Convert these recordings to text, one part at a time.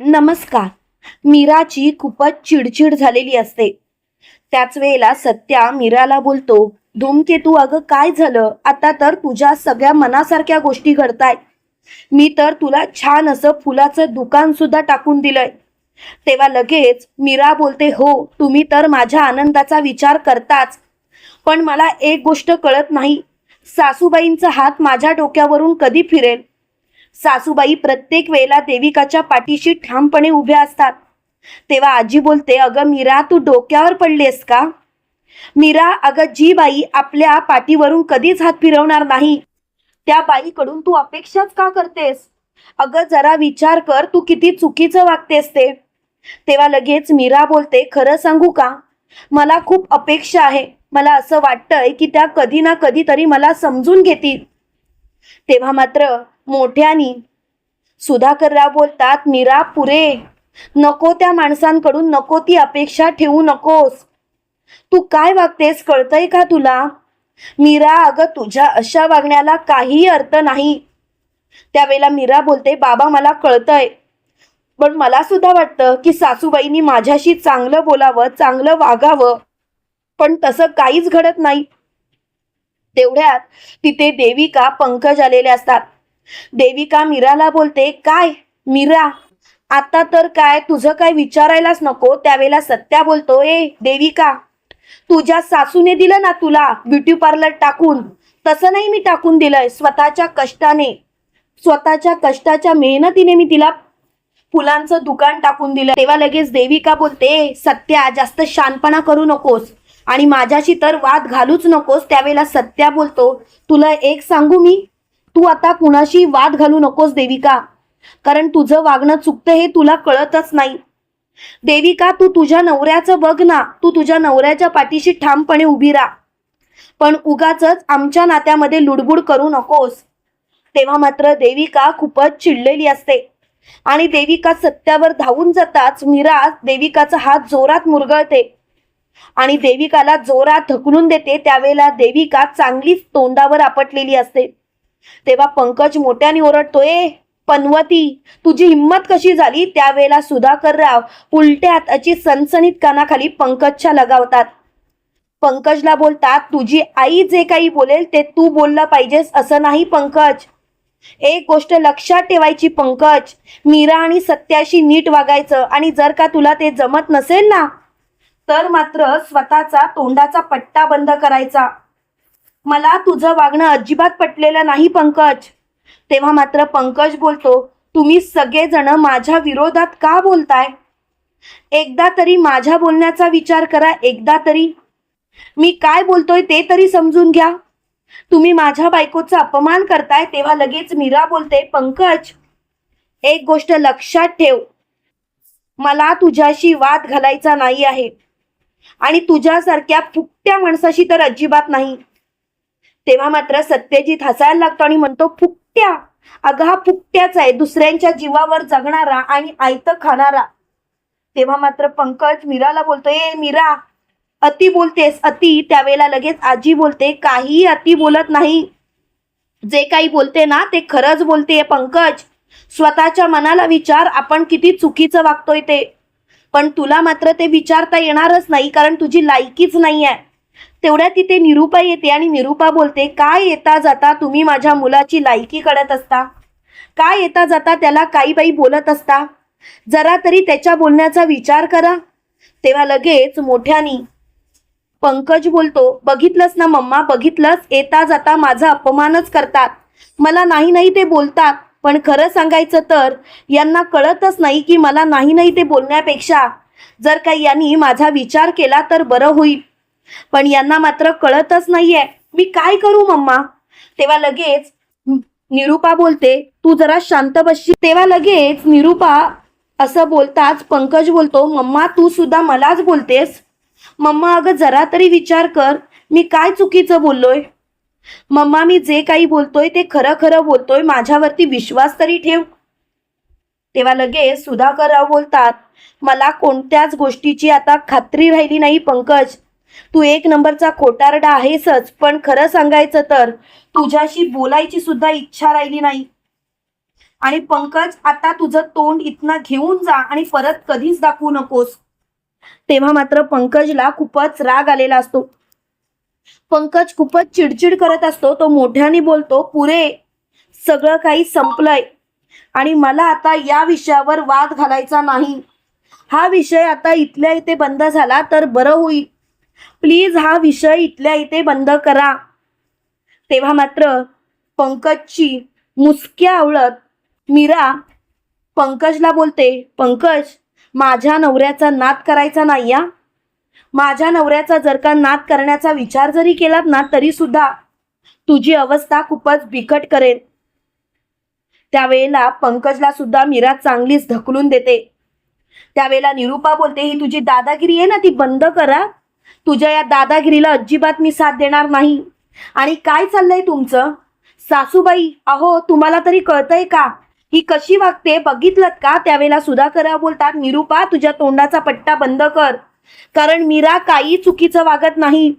नमस्कार. मीराची खूपच चिडचिड झालेली असते. त्याच वेळेला सत्या मीराला बोलतो धूमकेतू अगं काय झालं? आता तर तुझ्या सगळ्या मनासारख्या गोष्टी घडताय. मी तर तुला छान असं फुलाचं दुकान सुद्धा टाकून दिलंय. तेव्हा लगेच मीरा बोलते हो तुम्ही तर माझ्या आनंदाचा विचार करताच. पण मला एक गोष्ट कळत नाही. सासूबाईंचा हात माझ्या डोक्यावरून कधी फिरेल? सासूबाई प्रत्येक वेळेला देविकाच्या पाठीशी ठामपणे उभ्या असतात. तेव्हा आजी बोलते अगं मीरा तू डोक्यावर पडलीस का? मीरा अगं जी बाई आपल्या पाठीवरून कधीच हात फिरवणार नाही. त्या बाईकडून तू अपेक्षाच का करतेस? अगं जरा विचार कर तू किती चुकीचं वागतेस ते. तेव्हा लगेच मीरा बोलते खरं सांगू का? मला खूप अपेक्षा आहे. मला असं वाटतंय की त्या कधी ना कधीतरी मला समजून घेतील. तेव्हा मात्र मोठ्यानी सुधाकरराव बोलतात मीरा पुरे नको त्या माणसांकडून नको ती अपेक्षा ठेवू नकोस. तू काय वागतेस कळतंय का तुला? मीरा अगं तुझ्या अशा वागण्याला काहीही अर्थ नाही. त्यावेळेला मीरा बोलते बाबा मला कळतंय. पण मला सुद्धा वाटतं की सासूबाईंनी माझ्याशी चांगलं बोलावं चांगलं वागावं. पण तसं काहीच घडत नाही. तेवढ्यात तिथे देविका पंकज आलेले असतात. देविका मीराला बोलते काय मीरा आता तर काय तुझं काय विचारायलाच नको त्यावेळेला सत्या बोलतो ए देविका तुझ्या सासूने दिलं ना तुला ब्युटी पार्लर टाकून? तसं नाही मी टाकून दिलंय स्वतःच्या कष्टाने स्वतःच्या कष्टाच्या मेहनतीने मी तिला फुलांचं दुकान टाकून दिलं. तेव्हा लगेच देविका बोलते सत्या जास्त शानपणा करू नकोस. आणि माझ्याशी तर वाद घालूच नकोस त्यावेळेला सत्या बोलतो. तुला एक सांगू मी? तू आता कुणाशी वाद घालू नकोस देविका. कारण तुझं वागणं चुकतं हे तुला कळतच नाही. देविका तू तुझ्या नवऱ्याचं बघ ना. तू तुझ्या नवऱ्याच्या पाठीशी ठामपणे उभी राहा. पण उगाच आमच्या नात्यामध्ये लुडबुड करू नकोस. तेव्हा मात्र देविका खूपच चिडलेली असते. आणि देविका सत्यावर धावून जाताच मीरा देविकाचा हात जोरात मुरगळते. आणि देविकाला जोरात ढकलून देते त्यावेळेला देविका चांगलीच तोंडावर आपटलेली असते. तेव्हा पंकज मोठ्याने ओरडतोय पनवती तुझी हिंमत कशी झाली? त्यावेळेला सुधाकरराव उलट्यात अशी सनसनीत कानाखाली पंकजच्या लगावतात. पंकजला बोलतात तुझी आई जे काही बोलेल ते तू बोललं पाहिजेस असं नाही पंकज. एक गोष्ट लक्षात ठेवायची पंकज मीरा आणि सत्याशी नीट वागायचं आणि जर का तुला ते जमत नसेल ना तर मात्र स्वतःचा तोंडाचा पट्टा बंद करायचा. मला तुझं वागणं अजिबात पटलेलं नाही पंकज. तेव्हा मात्र पंकज बोलतो तुम्ही सगळेजण माझ्या विरोधात का बोलताय? एकदा तरी माझ्या बोलण्याचा विचार करा एकदा तरी. मी काय बोलतोय ते तरी समजून घ्या. तुम्ही माझ्या बायकोचा अपमान करताय तेव्हा लगेच मीरा बोलते पंकज एक गोष्ट लक्षात ठेव. मला तुझ्याशी वाद घालायचा नाही आहे. आणि तुझ्यासारख्या फुकट्या माणसाशी तर अजिबात नाही. तेव्हा मात्र सत्यजित हसायला लागतो आणि म्हणतो फुकट्या? अगं हा फुकट्याच आहे. दुसऱ्यांच्या जीवावर जगणारा आणि आयत खाणारा. तेव्हा मात्र पंकज मीराला बोलतो ए मीरा अति बोलतेस अति. त्यावेळेला लगेच आजी बोलते काही अति बोलत नाही. जे काही बोलते ना ते खरंच बोलते पंकज. स्वतःच्या मनाला विचार आपण किती चुकीचं वागतोय ते. पण तुला मात्र ते विचारता येणारच नाही कारण तुझी लायकीच नाही आहे तेवढ्या तिथे निरूपा येते आणि निरूपा बोलते काय येता जाता तुम्ही माझ्या मुलाची लायकी कळत असता? काय येता जाता त्याला काही बाई बोलत असता? जरा तरी त्याच्या बोलण्याचा विचार करा. तेव्हा लगेच मोठ्यानी पंकज बोलतो बघितलंस ना मम्मा बघितलंस येता जाता माझा अपमानच करतात. मला नाही नाही ते बोलतात. पण खरं सांगायचं तर यांना कळतच नाही की मला नाही नाही ते बोलण्यापेक्षा. जर काही यांनी माझा विचार केला तर बरं होईल. पण यांना मात्र कळतच नाहीये. मी काय करू मम्मा? तेव्हा लगेच निरूपा बोलते तू जरा शांत बसशी तेव्हा लगेच निरूपा असं बोलताच पंकज बोलतो मम्मा तू सुद्धा मलाच बोलतेस. मम्मा अगं जरा तरी विचार कर. मी काय चुकीचं बोललोय? मम्मा मी जे काही बोलतोय ते खरं खरं बोलतोय. माझ्यावरती विश्वास तरी ठेव. तेव्हा लगेच सुधाकरराव बोलतात मला कोणत्याच गोष्टीची आता खात्री राहिली नाही पंकज. तू एक नंबरचा खोटारडा आहेसच पण खरं सांगायचं तर तुझ्याशी बोलायची सुद्धा इच्छा राहिली नाही. आणि पंकज आता तुझं तोंड इथनं घेऊन जा आणि परत कधीच दाखवू नकोस. तेव्हा मात्र पंकजला खूपच राग आलेला असतो. पंकज खूपच चिडचिड करत असतो. तो मोठ्याने बोलतो पुरे सगळं काही संपलंय आणि मला आता या विषयावर वाद घालायचा नाही. हा विषय आता इथल्या इथे बंद झाला तर बरं होईल. प्लीज हा विषय इथल्या इथे बंद करा. तेव्हा मात्र पंकजची मुसक्या आवळत मीरा पंकजला बोलते पंकज माझ्या नवऱ्याचा नाद करायचा नाही या माझ्या नवऱ्याचा जर का नाद करण्याचा विचार जरी केलात ना तरी सुद्धा तुझी अवस्था खूपच बिकट करेल. त्यावेळेला पंकजला सुद्धा मीरा चांगलीच ढकलून देते. त्यावेळेला निरुपा बोलते ही तुझी दादागिरी आहे ना ती बंद करा. तुझ्या या दादागिरीला अजिबात मी साथ देणार नाही. आणि काय चाललंय तुमचं? सासूबाई अहो तुम्हाला तरी कळतंय का? ही कशी वागते? बघितलं का? त्यावेळेला सुधाकरराव बोलतात निरुपा तुझ्या तोंडाचा पट्टा बंद कर. कारण मीरा काही चुकीचं वागत नाही.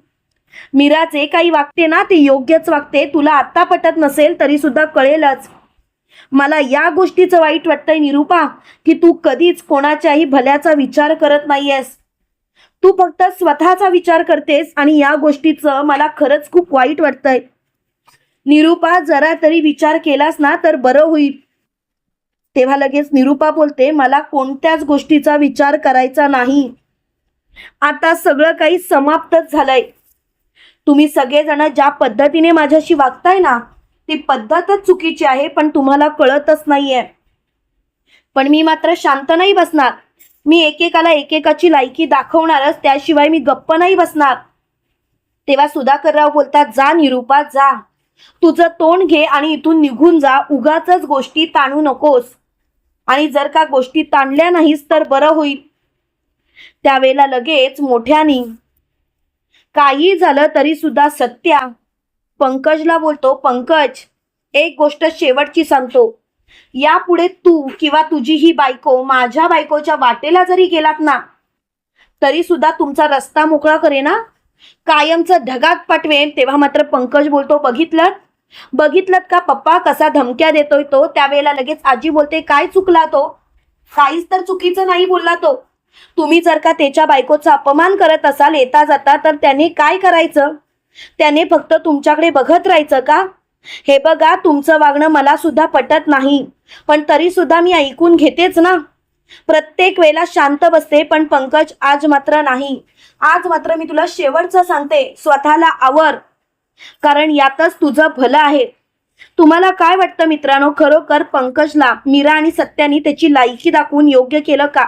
मीरा जे काही वागते ना ते योग्यच वागते. तुला आत्ता पटत नसेल तरी सुद्धा कळेलच. मला या गोष्टीचं वाईट वाटतंय निरुपा की तू कधीच कोणाच्याही भल्याचा विचार करत नाहीयेस. तू फक्त स्वतःचा विचार करतेस आणि या गोष्टीचं मला खरंच खूप वाईट वाटतंय. निरुपा जरा तरी विचार केलास ना तर बरं होईल. तेव्हा लगेच निरुपा बोलते मला कोणत्याच गोष्टीचा विचार करायचा नाही. आता सगळं काही समाप्तच झालंय. तुम्ही सगळेजण ज्या पद्धतीने माझ्याशी वागताय ना ती पद्धतच चुकीची आहे पण तुम्हाला कळतच नाहीये. पण मी मात्र शांत नाही बसणार. मी एकेकाला एकेकाची लायकी दाखवणारच त्याशिवाय मी गप्प नाही बसणार. तेव्हा सुधाकरराव बोलतात जा निरुपा जा. तुझं तोंड घे आणि इथून निघून जा. उगाच गोष्टी ताणू नकोस. आणि जर का गोष्टी ताणल्या नाहीस तर बरं होईल. त्यावेळेला लगेच मोठ्यानी. काही झालं तरी सुद्धा सत्या. पंकजला बोलतो पंकज एक गोष्ट शेवटची सांगतो. यापुढे तू किंवा तुझी ही बायको माझ्या बायकोच्या वाटेला जरी गेलात ना तरी सुद्धा तुमचा रस्ता मोकळा करे ना कायमचं ढगात पाठवेन. तेव्हा मात्र पंकज बोलतो बघितलं बघितलं का पप्पा कसा धमक्या देतोय तो? त्यावेळेला लगेच आजी बोलते काय चुकला तो? काहीच तर चुकीचं नाही बोलला तो. तुम्ही जर का त्याच्या बायकोचा अपमान करत असाल येता जाता तर त्याने काय करायचं? त्याने फक्त तुमच्याकडे बघत राहायचं का? हे बघा तुमचं वागणं मला सुद्धा पटत नाही. पण तरी सुद्धा मी ऐकून घेतेच ना. प्रत्येक वेळेला शांत बसते पण पंकज आज मात्र नाही. आज मात्र मी तुला शेवटचं सांगते स्वतःला आवर. कारण यातच तुझं भलं आहे. तुम्हाला काय वाटतं मित्रांनो? खरोखर पंकजला मीरा आणि सत्यानी त्याची लायकी दाखवून योग्य केलं का?